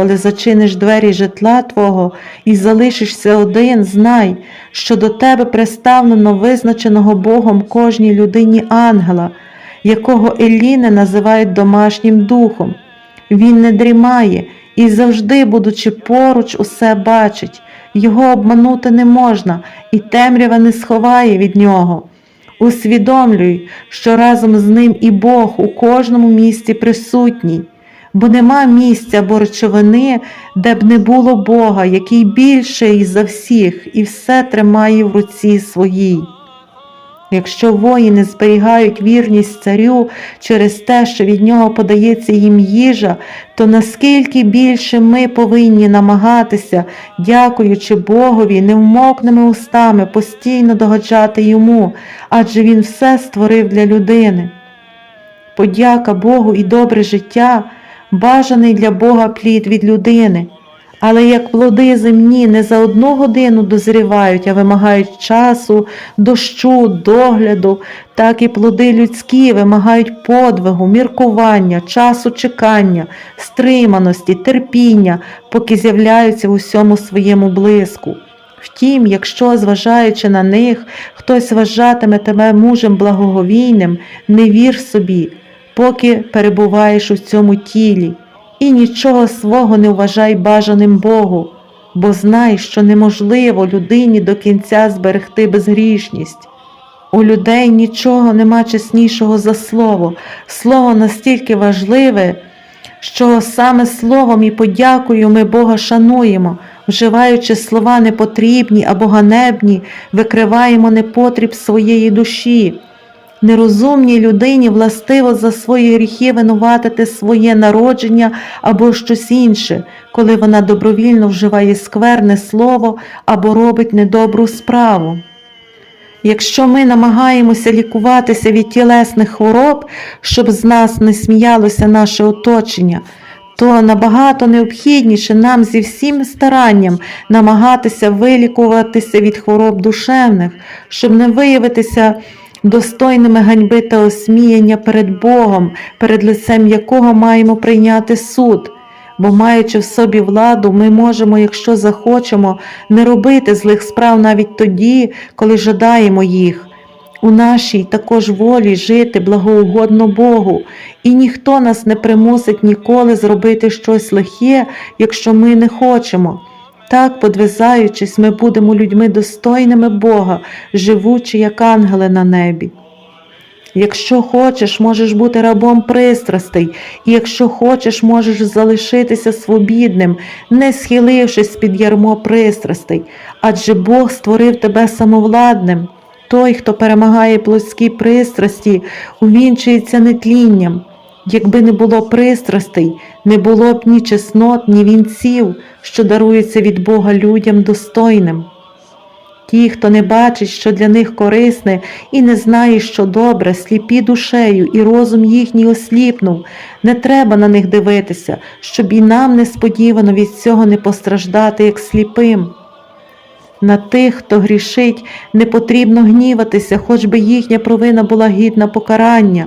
коли зачиниш двері житла Твого і залишишся один, знай, що до тебе приставлено визначеного Богом кожній людині ангела, якого Еліни називають домашнім духом. Він не дрімає і завжди, будучи поруч, усе бачить. Його обманути не можна, і темрява не сховає від нього. Усвідомлюй, що разом з ним і Бог у кожному місці присутній, бо нема місця або речовини, де б не було Бога, який більший за всіх і все тримає в руці своїй. Якщо воїни зберігають вірність царю через те, що від нього подається їм їжа, то наскільки більше ми повинні намагатися, дякуючи Богові, невмокними устами постійно догоджати йому, адже Він все створив для людини. Подяка Богу і добре життя бажаний для Бога плід від людини. Але як плоди земні не за одну годину дозрівають, а вимагають часу, дощу, догляду, так і плоди людські вимагають подвигу, міркування, часу чекання, стриманості, терпіння, поки з'являються в усьому своєму блиску. Втім, якщо, зважаючи на них, хтось вважатиме тебе мужем благоговійним, не вір собі, поки перебуваєш у цьому тілі і нічого свого не вважай бажаним Богу, бо знай, що неможливо людині до кінця зберегти безгрішність. У людей нічого нема чеснішого за слово, слово настільки важливе, що саме словом і подякою ми Бога шануємо, вживаючи слова непотрібні або ганебні, викриваємо непотріб своєї душі. Нерозумній людині властиво за свої гріхи винуватити своє народження або щось інше, коли вона добровільно вживає скверне слово або робить недобру справу. Якщо ми намагаємося лікуватися від тілесних хвороб, щоб з нас не сміялося наше оточення, то набагато необхідніше нам зі всім старанням намагатися вилікуватися від хвороб душевних, щоб не виявитися достойними ганьби та осміяння перед Богом, перед лицем якого маємо прийняти суд. Бо, маючи в собі владу, ми можемо, якщо захочемо, не робити злих справ навіть тоді, коли жадаємо їх. У нашій також волі жити благоугодно Богу, і ніхто нас не примусить ніколи зробити щось лихе, якщо ми не хочемо. Так, подвизаючись, ми будемо людьми достойними Бога, живучи, як ангели на небі. Якщо хочеш, можеш бути рабом пристрастей, і якщо хочеш, можеш залишитися свобідним, не схилившись під ярмо пристрастей, адже Бог створив тебе самовладним. Той, хто перемагає плотські пристрасті, увінчується нетлінням. Якби не було пристрастей, не було б ні чеснот, ні вінців, що даруються від Бога людям достойним. Ті, хто не бачить, що для них корисне, і не знає, що добре, сліпі душею, і розум їхній осліпнув, не треба на них дивитися, щоб і нам несподівано від цього не постраждати, як сліпим. На тих, хто грішить, не потрібно гніватися, хоч би їхня провина була гідна покарання.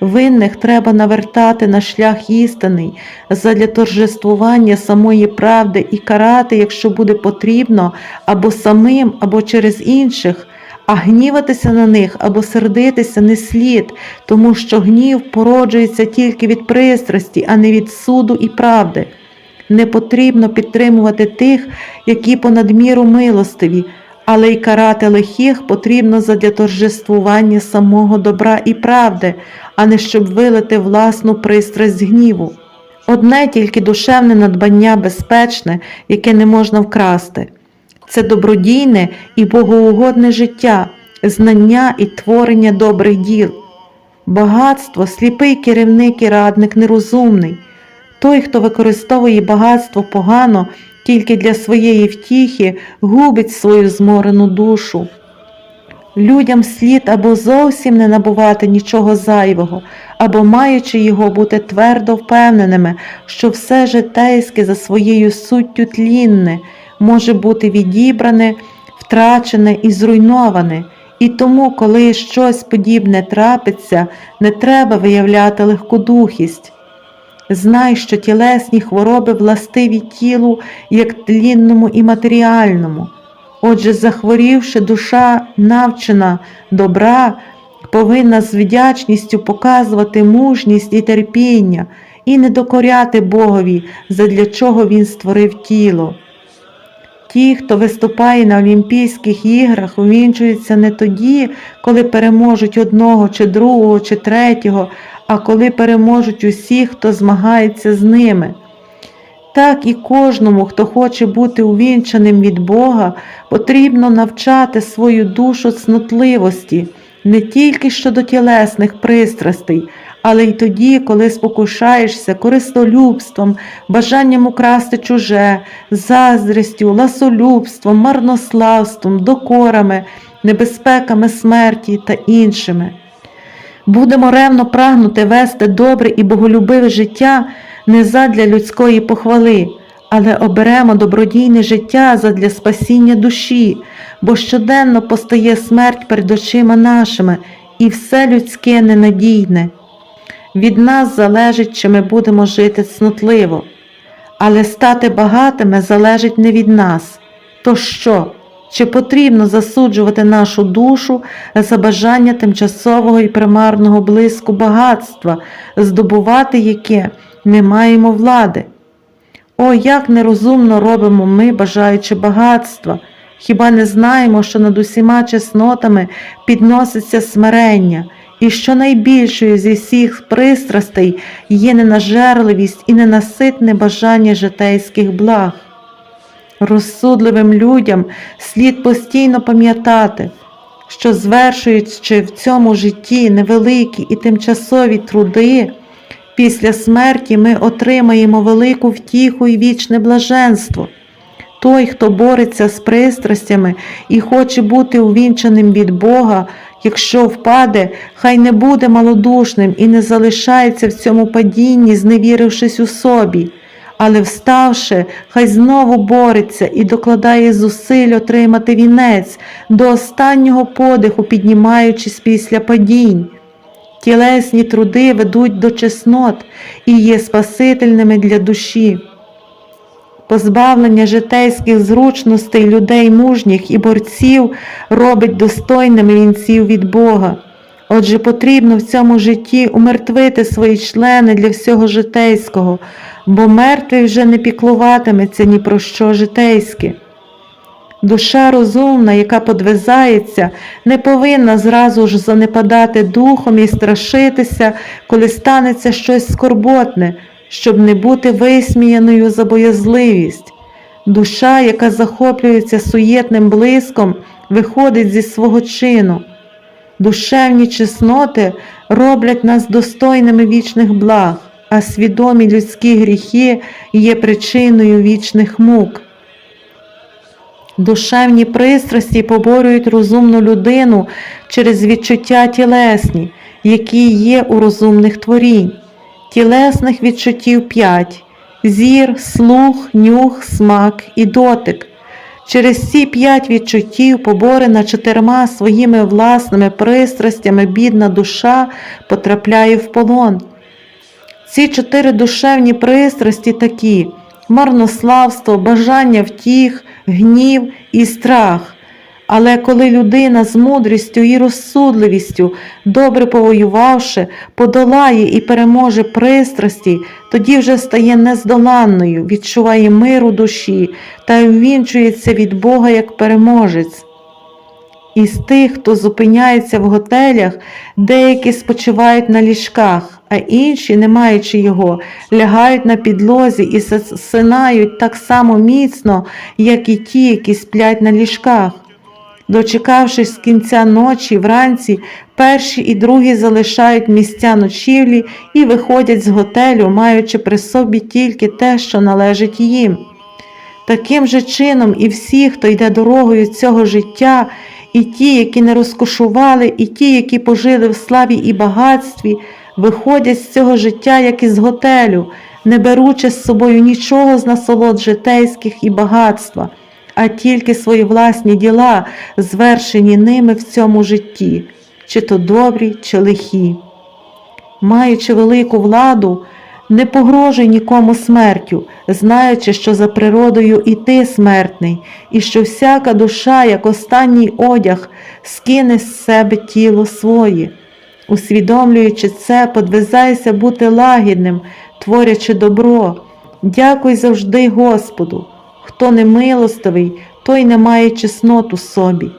Винних треба навертати на шлях істинний, задля торжествування самої правди і карати, якщо буде потрібно, або самим, або через інших, а гніватися на них або сердитися не слід, тому що гнів породжується тільки від пристрасті, а не від суду і правди. Не потрібно підтримувати тих, які понад міру милостиві, але й карати лихих потрібно задля торжествування самого добра і правди, а не щоб вилити власну пристрасть гніву. Одне тільки душевне надбання безпечне, яке не можна вкрасти. Це добродійне і богоугодне життя, знання і творення добрих діл. Багатство, сліпий керівник і радник нерозумний. Той, хто використовує багатство погано тільки для своєї втіхи, губить свою зморену душу. Людям слід або зовсім не набувати нічого зайвого, або, маючи його, бути твердо впевненими, що все житейське за своєю суттю тлінне може бути відібране, втрачене і зруйноване. І тому, коли щось подібне трапиться, не треба виявляти легкодухість. Знай, що тілесні хвороби властиві тілу, як тлінному і матеріальному. Отже, захворівши, душа навчена добра, повинна з вдячністю показувати мужність і терпіння і не докоряти Богові, задля чого Він створив тіло. Ті, хто виступає на Олімпійських іграх, увінчуються не тоді, коли переможуть одного чи другого чи третього, а коли переможуть усіх, хто змагається з ними. Так і кожному, хто хоче бути увінчаним від Бога, потрібно навчати свою душу цнотливості не тільки щодо тілесних пристрастей, але й тоді, коли спокушаєшся користолюбством, бажанням украсти чуже, заздрістю, ласолюбством, марнославством, докорами, небезпеками смерті та іншими. Будемо ревно прагнути вести добре і боголюбиве життя не задля людської похвали, але оберемо добродійне життя задля спасіння душі, бо щоденно постає смерть перед очима нашими, і все людське ненадійне. Від нас залежить, чи ми будемо жити цнотливо, але стати багатими залежить не від нас. То що? Чи потрібно засуджувати нашу душу за бажання тимчасового і примарного блиску багатства, здобувати яке не маємо влади? О, як нерозумно робимо ми, бажаючи багатства, хіба не знаємо, що над усіма чеснотами підноситься смирення, і що найбільшою зі всіх пристрастей є ненажерливість і ненаситне бажання житейських благ? Розсудливим людям слід постійно пам'ятати, що звершуючи в цьому житті невеликі і тимчасові труди, після смерті ми отримаємо велику втіху і вічне блаженство. Той, хто бореться з пристрастями і хоче бути увінчаним від Бога, якщо впаде, хай не буде малодушним і не залишається в цьому падінні, зневірившись у собі але вставши, хай знову бореться і докладає зусиль отримати вінець до останнього подиху, піднімаючись після падінь. Тілесні труди ведуть до чеснот і є спасительними для душі. Позбавлення житейських зручностей людей мужніх і борців робить достойними вінців від Бога. Отже, потрібно в цьому житті умертвити свої члени для всього житейського, бо мертвий вже не піклуватиметься ні про що житейське. Душа розумна, яка подвизається, не повинна зразу ж занепадати духом і страшитися, коли станеться щось скорботне, щоб не бути висміяною за боязливість. Душа, яка захоплюється суєтним блиском, виходить зі свого чину. Душевні чесноти роблять нас достойними вічних благ, а свідомі людські гріхи є причиною вічних мук. Душевні пристрасті поборюють розумну людину через відчуття тілесні, які є у розумних творінь. Тілесних відчуттів п'ять зір, слух, нюх, смак і дотик. Через ці п'ять відчуттів, поборена чотирма своїми власними пристрастями, бідна душа потрапляє в полон. Ці чотири душевні пристрасті такі марнославство, бажання втіх, гнів і страх. Але коли людина з мудрістю і розсудливістю, добре повоювавши, подолає і переможе пристрасті, тоді вже стає нездоланною, відчуває миру душі та ввінчується від Бога як переможець. Із тих, хто зупиняється в готелях, деякі спочивають на ліжках, а інші, не маючи його, лягають на підлозі і засинають так само міцно, як і ті, які сплять на ліжках. Дочекавшись кінця ночі, вранці, перші і другі залишають місця ночівлі і виходять з готелю, маючи при собі тільки те, що належить їм. Таким же чином, і всі, хто йде дорогою цього життя, і ті, які не розкошували, і ті, які пожили в славі і багатстві, виходять з цього життя, як із готелю, не беручи з собою нічого з насолод житейських і багатства а тільки свої власні діла, звершені ними в цьому житті, чи то добрі, чи лихі. Маючи велику владу, Не погрожуй нікому смертю, знаючи, що за природою і ти смертний, і що всяка душа, як останній одяг, скине з себе тіло своє. Усвідомлюючи це, подвизайся бути лагідним, творячи добро. Дякуй завжди Господу. Хто не милостивий, той не має чесноту собі.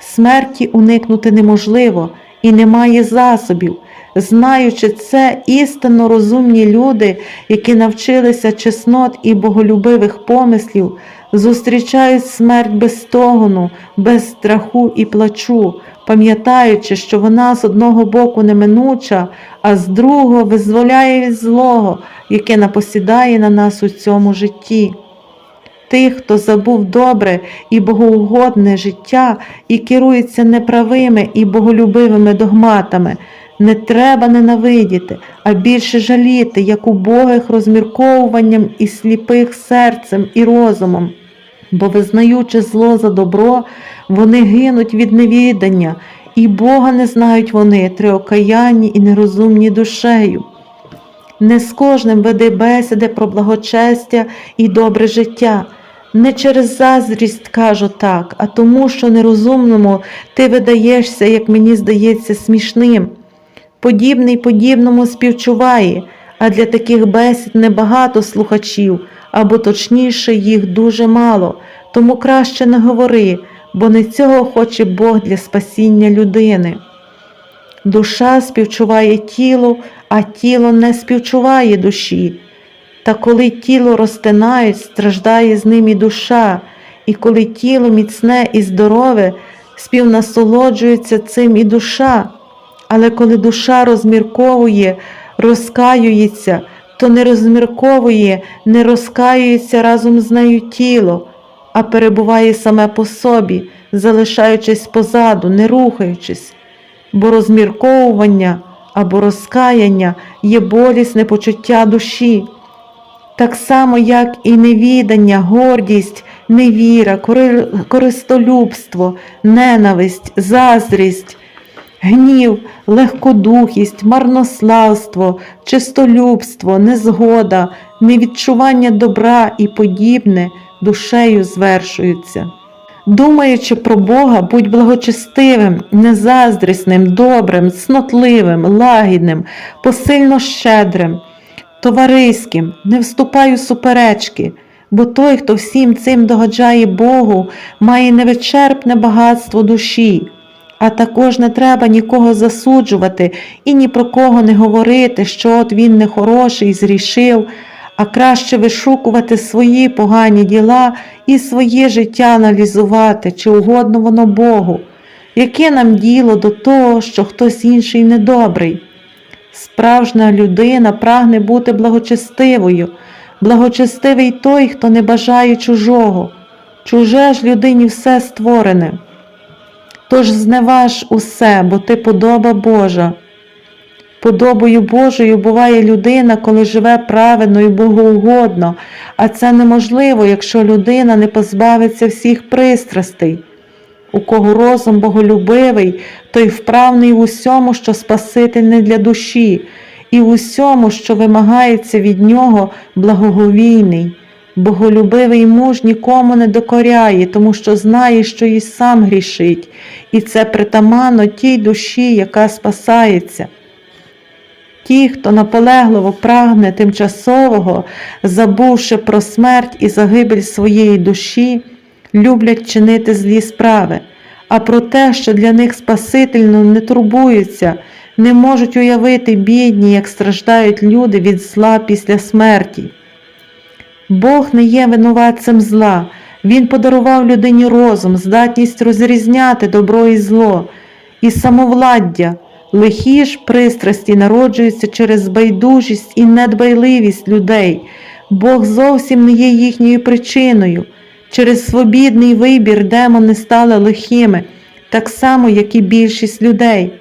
Смерті уникнути неможливо і немає засобів. Знаючи це, істинно розумні люди, які навчилися чеснот і боголюбивих помислів, зустрічають смерть без стогону, без страху і плачу, пам'ятаючи, що вона з одного боку неминуча, а з другого визволяє від злого, яке напосідає на нас у цьому житті. Тих, хто забув добре і богоугодне життя і керується неправими і боголюбивими догматами, не треба ненавидіти, а більше жаліти, як убогих розмірковуванням і сліпих серцем і розумом. Бо, визнаючи зло за добро, вони гинуть від невідання, і Бога не знають вони, триокаянні і нерозумні душею. Не з кожним веди бесіди про благочестя і добре життя. Не через заздрість кажу так, а тому, що нерозумному ти видаєшся, як мені здається, смішним. Подібний подібному співчуває, а для таких бесід небагато слухачів, або точніше, їх дуже мало, тому краще не говори, бо не цього хоче Бог для спасіння людини. Душа співчуває тілу, а тіло не співчуває душі. Та коли тіло розтинають, страждає з ним і душа, і коли тіло міцне і здорове, співнасолоджується цим і душа. Але коли душа розмірковує, розкаюється, то не розмірковує, не розкаюється разом з нею тіло, а перебуває саме по собі, залишаючись позаду, не рухаючись, бо розмірковування або розкаяння є болісне почуття душі. Так само, як і невідання, гордість, невіра, користолюбство, ненависть, заздрість, гнів, легкодухість, марнославство, чистолюбство, незгода, невідчування добра і подібне душею звершуються. Думаючи про Бога, будь благочестивим, незаздрісним, добрим, цнотливим, лагідним, посильно щедрим, товариським, не вступай у суперечки, бо той, хто всім цим догоджає Богу, має невичерпне багатство душі. А також не треба нікого засуджувати і ні про кого не говорити, що от він нехороший, зрішив, а краще вишукувати свої погані діла і своє життя аналізувати, чи угодно воно Богу. Яке нам діло до того, що хтось інший недобрий? Справжня людина прагне бути благочестивою, благочестивий той, хто не бажає чужого. Чуже ж людині все створене. Тож зневаж усе, бо ти подоба Божа. Подобою Божою буває людина, коли живе праведно і богоугодно, а це неможливо, якщо людина не позбавиться всіх пристрастей. У кого розум боголюбивий, той вправний в усьому, що спасительне для душі, і в усьому, що вимагається від нього, благоговійний. Боголюбивий муж нікому не докоряє, тому що знає, що і сам грішить, і це притаманно тій душі, яка спасається. Ті, хто наполегливо прагне тимчасового, забувши про смерть і загибель своєї душі, люблять чинити злі справи, а про те, що для них спасительно не турбуються, не можуть уявити бідні, як страждають люди від зла після смерті. Бог не є винуватцем зла, Він подарував людині розум, здатність розрізняти добро і зло, і самовладдя. Лихі ж пристрасті народжуються через байдужість і недбайливість людей. Бог зовсім не є їхньою причиною. Через свобідний вибір демони стали лихими, так само, як і більшість людей.